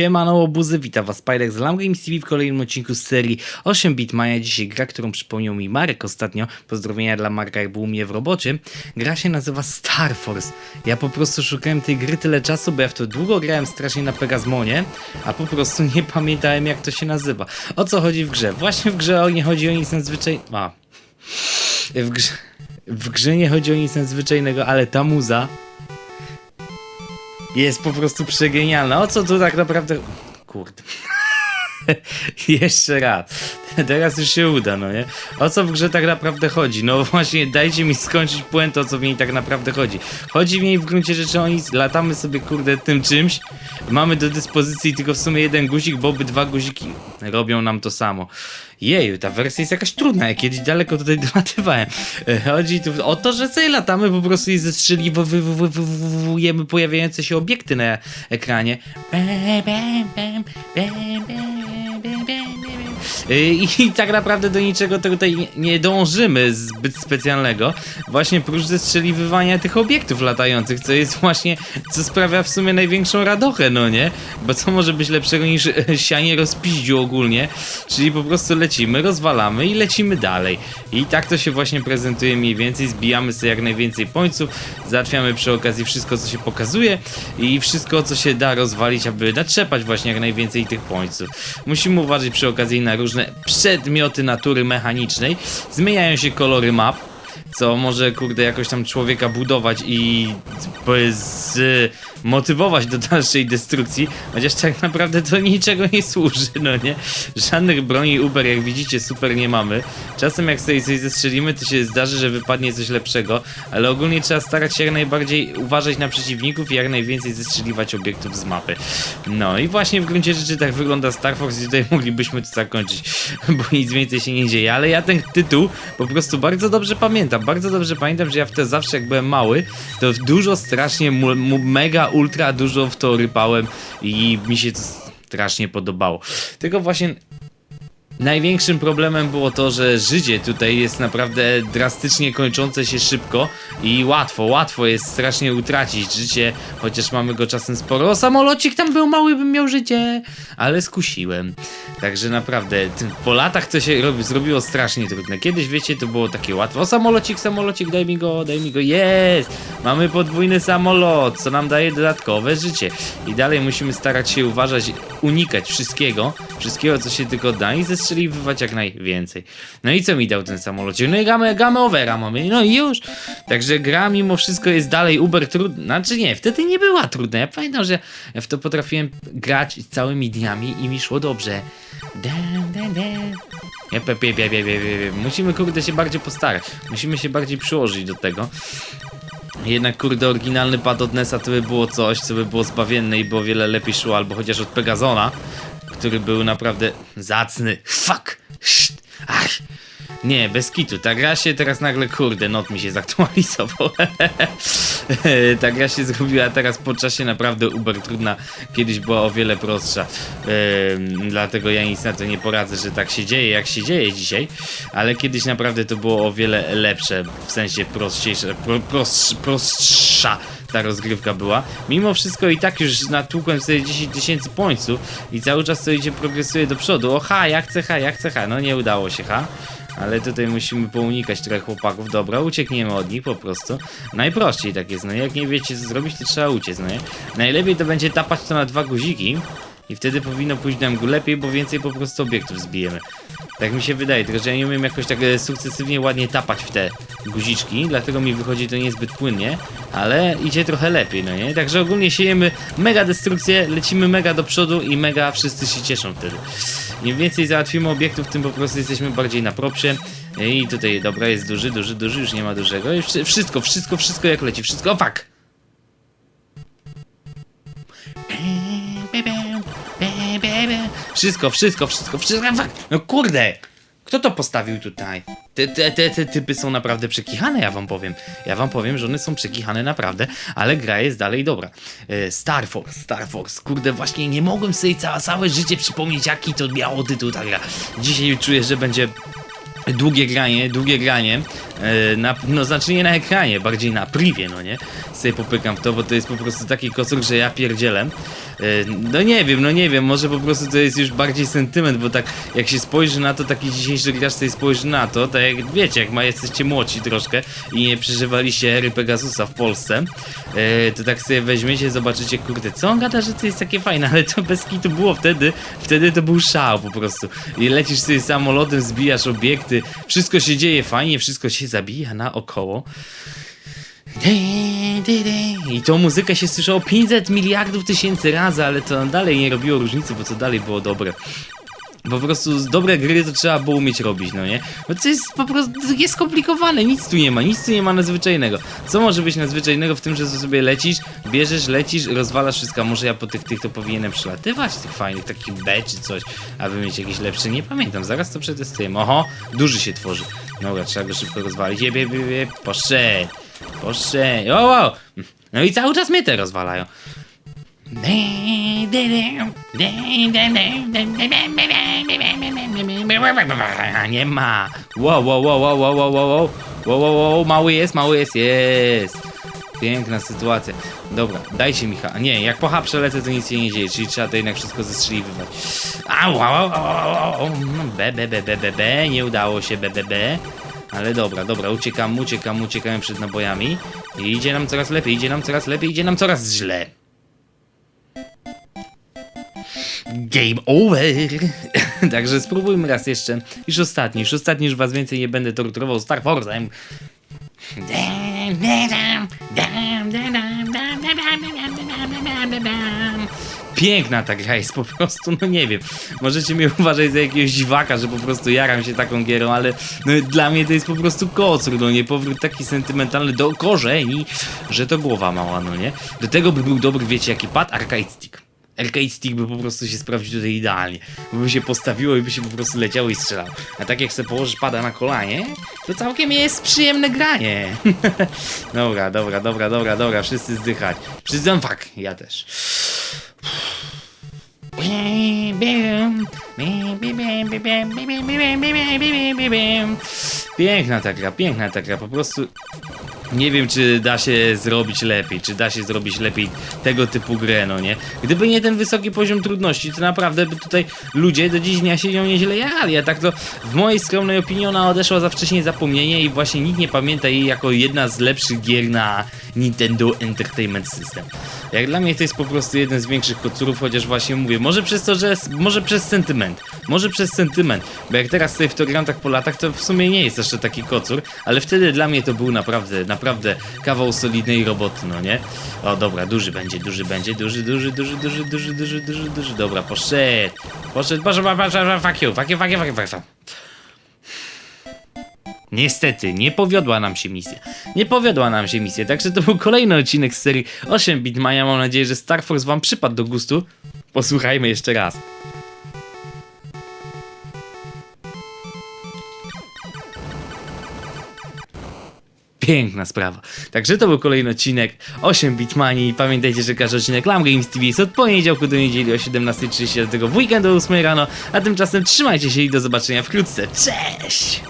Siemano obuzy, witam was Spidek z Lam Games TV w kolejnym odcinku z serii 8-bit Mania. Dzisiaj gra, którą przypomniał mi Marek ostatnio, pozdrowienia dla Marka jak był u mnie w robocie. Gra się nazywa Star Force. Ja po prostu szukałem tej gry tyle czasu, bo ja w to długo grałem strasznie na Pegasmonie, a po prostu nie pamiętałem jak to się nazywa. O co chodzi w grze? Właśnie w grze nie chodzi o nic nadzwyczajnego... A. W grze... W grze nie chodzi o nic nadzwyczajnego, ale ta muza jest po prostu przegenialna. O co tu tak naprawdę... Kurde. Jeszcze raz. Teraz już się uda, no nie? O co w grze tak naprawdę chodzi? No właśnie, dajcie mi skończyć puentę, o co w niej tak naprawdę chodzi. Chodzi w niej w gruncie rzeczy o nic, latamy sobie, kurde, tym czymś. Mamy do dyspozycji tylko w sumie jeden guzik, bo obydwa guziki robią nam to samo. Jeju, ta wersja jest jakaś trudna, ja kiedyś daleko tutaj dolatywałem. Chodzi tu o to, że sobie latamy po prostu i zestrzeliwujemy pojawiające się obiekty na ekranie. Bam, bam, bam, bam, bam, bam, bam. I tak naprawdę do niczego tutaj nie- nie dążymy zbyt specjalnego, właśnie prócz zestrzeliwywania tych obiektów latających, co jest właśnie, co sprawia w sumie największą radochę, no nie? Bo co może być lepszego niż e, sianie rozpiździu ogólnie, czyli po prostu lecimy, rozwalamy i lecimy dalej. I tak to się właśnie prezentuje mniej więcej, zbijamy sobie jak najwięcej pońców, załatwiamy przy okazji wszystko, co się pokazuje i wszystko, co się da rozwalić, aby natrzepać właśnie jak najwięcej tych pońców. Musimy uważać przy okazji na różne przedmioty natury mechanicznej. Zmieniają się kolory map, co może kurde jakoś tam człowieka budować i z, motywować do dalszej destrukcji, chociaż tak naprawdę to niczego nie służy, no nie? Żadnych broni Uber, jak widzicie, super nie mamy. Czasem jak sobie coś zestrzelimy, to się zdarzy, że wypadnie coś lepszego, ale ogólnie trzeba starać się jak najbardziej uważać na przeciwników i jak najwięcej zestrzeliwać obiektów z mapy. No i właśnie w gruncie rzeczy tak wygląda Star Fox i tutaj moglibyśmy to zakończyć, bo nic więcej się nie dzieje, ale ja ten tytuł po prostu bardzo dobrze pamiętam, bardzo dobrze pamiętam, że ja w to zawsze jak byłem mały, to dużo strasznie, mega, ultra dużo w to rypałem i mi się to strasznie podobało. Tylko właśnie Największym problemem było to, że życie tutaj jest naprawdę drastycznie kończące się szybko i łatwo, łatwo jest strasznie utracić życie, chociaż mamy go czasem sporo. O, samolocik tam był mały, bym miał życie, ale skusiłem. Także naprawdę, po latach to się robi, zrobiło strasznie trudne. Kiedyś, wiecie, to było takie łatwe. O, samolocik, samolocik, daj mi go, daj mi go. Jest! Mamy podwójny samolot, co nam daje dodatkowe życie. I dalej musimy starać się uważać, unikać wszystkiego, wszystkiego, co się tylko da i zestrzeliwywać jak najwięcej. No i co mi dał ten samolocik? No i gamę, gamę overa mamy, no i już. Także gra mimo wszystko jest dalej uber trudna. Znaczy nie, wtedy nie była trudna. Ja pamiętam, że w to potrafiłem grać całymi dniami i mi szło dobrze. Dam, dam, dam. Nie, pe, pe, pe. Musimy kurde się bardziej postarać. Musimy się bardziej przyłożyć do tego. Jednak kurde oryginalny pad od NESa to by było coś, co by było zbawienne i by o wiele lepiej szło, albo chociaż od Pegazona, który był naprawdę zacny. Fuck! Szt. Ach. Nie, bez kitu. Ta gra się teraz nagle, kurde, not mi się zaktualizował. Ta gra się zrobiła teraz po czasie naprawdę uber trudna. Kiedyś była o wiele prostsza. Ehm, dlatego ja nic na to nie poradzę, że tak się dzieje, jak się dzieje dzisiaj. Ale kiedyś naprawdę to było o wiele lepsze, w sensie prostsze, pro, prostsz, prostsza ta rozgrywka była. Mimo wszystko i tak już natłukłem sobie 10 tysięcy pońców i cały czas to idzie, progresuje do przodu. O ha, ja chcę ha, ja chcę ha. No nie udało się ha. Ale tutaj musimy pounikać trochę chłopaków. Dobra, uciekniemy od nich po prostu. Najprościej tak jest, no jak nie wiecie co zrobić, to trzeba uciec, no nie? Najlepiej to będzie tapać to na dwa guziki i wtedy powinno pójść nam lepiej, bo więcej po prostu obiektów zbijemy. Tak mi się wydaje, tylko że ja nie umiem jakoś tak e, sukcesywnie ładnie tapać w te guziczki, dlatego mi wychodzi to niezbyt płynnie, ale idzie trochę lepiej, no nie? Także ogólnie siejemy mega destrukcję, lecimy mega do przodu i mega wszyscy się cieszą wtedy. Im więcej załatwimy obiektów, tym po prostu jesteśmy bardziej na propsie. I tutaj, dobra, jest duży, duży, duży, już nie ma dużego. I wszy- wszystko, wszystko, wszystko jak leci, wszystko, o fuck! Wszystko, wszystko, wszystko, wszystko! No kurde! Kto to postawił tutaj? Te, te, te, te typy są naprawdę przekichane, ja wam powiem. Ja wam powiem, że one są przekichane naprawdę, ale gra jest dalej dobra. E, Star Force, Star Force, kurde, właśnie nie mogłem sobie całe, całe życie przypomnieć, jaki to miało tytuł ta gra. Dzisiaj czuję, że będzie długie granie, długie granie, e, na, no znaczy nie na ekranie, bardziej na privie, no nie? Sobie popykam w to, bo to jest po prostu taki kocur, że ja pierdzielem. No nie wiem, no nie wiem, może po prostu to jest już bardziej sentyment, bo tak jak się spojrzy na to, taki dzisiejszy gracz sobie spojrzy na to, tak jak wiecie, jak ma, jesteście młodsi troszkę i nie przeżywaliście ery Pegasusa w Polsce, e, to tak sobie weźmiecie, zobaczycie, kurde, co on gada, że to jest takie fajne, ale to bez kitu było wtedy, wtedy to był szał po prostu. I lecisz sobie samolotem, zbijasz obiekty, wszystko się dzieje fajnie, wszystko się zabija naokoło. I tą muzykę się słyszało 500 miliardów tysięcy razy, ale to dalej nie robiło różnicy, bo to dalej było dobre. Po prostu dobre gry to trzeba było umieć robić, no nie? Bo to jest po prostu jest skomplikowane, nic tu nie ma, nic tu nie ma nadzwyczajnego. Co może być nadzwyczajnego w tym, że sobie lecisz, bierzesz, lecisz, rozwalasz wszystko, może ja po tych tych to powinienem przelatywać, tych fajnych, takich B czy coś, aby mieć jakieś lepsze, nie pamiętam, zaraz to przetestujemy. Oho, duży się tworzy. Dobra, trzeba go szybko rozwalić, jeb, jeb, jeb. poszedł, poszedł, o. No i cały czas mnie te rozwalają. Nie ma. Wow, wow, wow, wow, wow, wow, wow, wow, wow, wow, mały jest, mały jest, jest. Piękna sytuacja. Dobra, dajcie mi ha. Nie, jak po H przelecę, to nic się nie dzieje, czyli trzeba to jednak wszystko zestrzeliwywać. Au, au, au, au, au, au. No, B, B, B, B, B, B, nie udało się, B, B, B. Ale dobra, dobra, uciekam, uciekam, uciekamy przed nabojami. I idzie nam coraz lepiej, idzie nam coraz lepiej, idzie nam coraz źle. Game over! Także spróbujmy raz jeszcze. Już ostatni, już ostatni, już was więcej nie będę torturował Star Foxem. Piękna ta gra jest po prostu, no nie wiem. Możecie mnie uważać za jakiegoś dziwaka, że po prostu jaram się taką gierą, ale no, dla mnie to jest po prostu kocur, no nie? Powrót taki sentymentalny do korzeni, że to głowa mała, no nie? Do tego by był dobry, wiecie, jaki pad? Arcade Stick. Arcade Stick by po prostu się sprawdził tutaj idealnie. By się postawiło i by się po prostu leciało i strzelało. A tak jak sobie położysz pada na kolanie, to całkiem jest przyjemne granie. dobra, dobra, dobra, dobra, dobra, wszyscy zdychać. Wszyscy, fuck, ja też. Piękna ta gra, piękna ta gra, po prostu nie wiem, czy da się zrobić lepiej, czy da się zrobić lepiej tego typu grę, no nie? Gdyby nie ten wysoki poziom trudności, to naprawdę by tutaj ludzie do dziś dnia się nią nieźle jarali, a tak to w mojej skromnej opinii ona odeszła za wcześnie zapomnienie i właśnie nikt nie pamięta jej jako jedna z lepszych gier na Nintendo Entertainment System. Jak dla mnie to jest po prostu jeden z większych kocurów, chociaż właśnie mówię, może przez to, że może przez sentyment, może przez sentyment, bo jak teraz sobie w to gram tak po latach, to w sumie nie jest jeszcze taki kocur, ale wtedy dla mnie to był naprawdę, naprawdę kawał solidnej roboty, no nie? O dobra, duży będzie, duży będzie, duży, duży, duży, duży, duży, duży, duży, duży, dobra, poszedł, poszedł, poszedł, poszedł, fuck you, fuck you, fuck you, fuck you, fuck you. Niestety, nie powiodła nam się misja. Nie powiodła nam się misja, także to był kolejny odcinek z serii 8 Bit Mania. Mam nadzieję, że Star Fox wam przypadł do gustu. Posłuchajmy jeszcze raz. Piękna sprawa. Także to był kolejny odcinek 8 Bitmani. Pamiętajcie, że każdy odcinek Lam Games TV jest od poniedziałku do niedzieli o 17.30 do tego w weekend o 8 rano. A tymczasem trzymajcie się i do zobaczenia wkrótce. Cześć!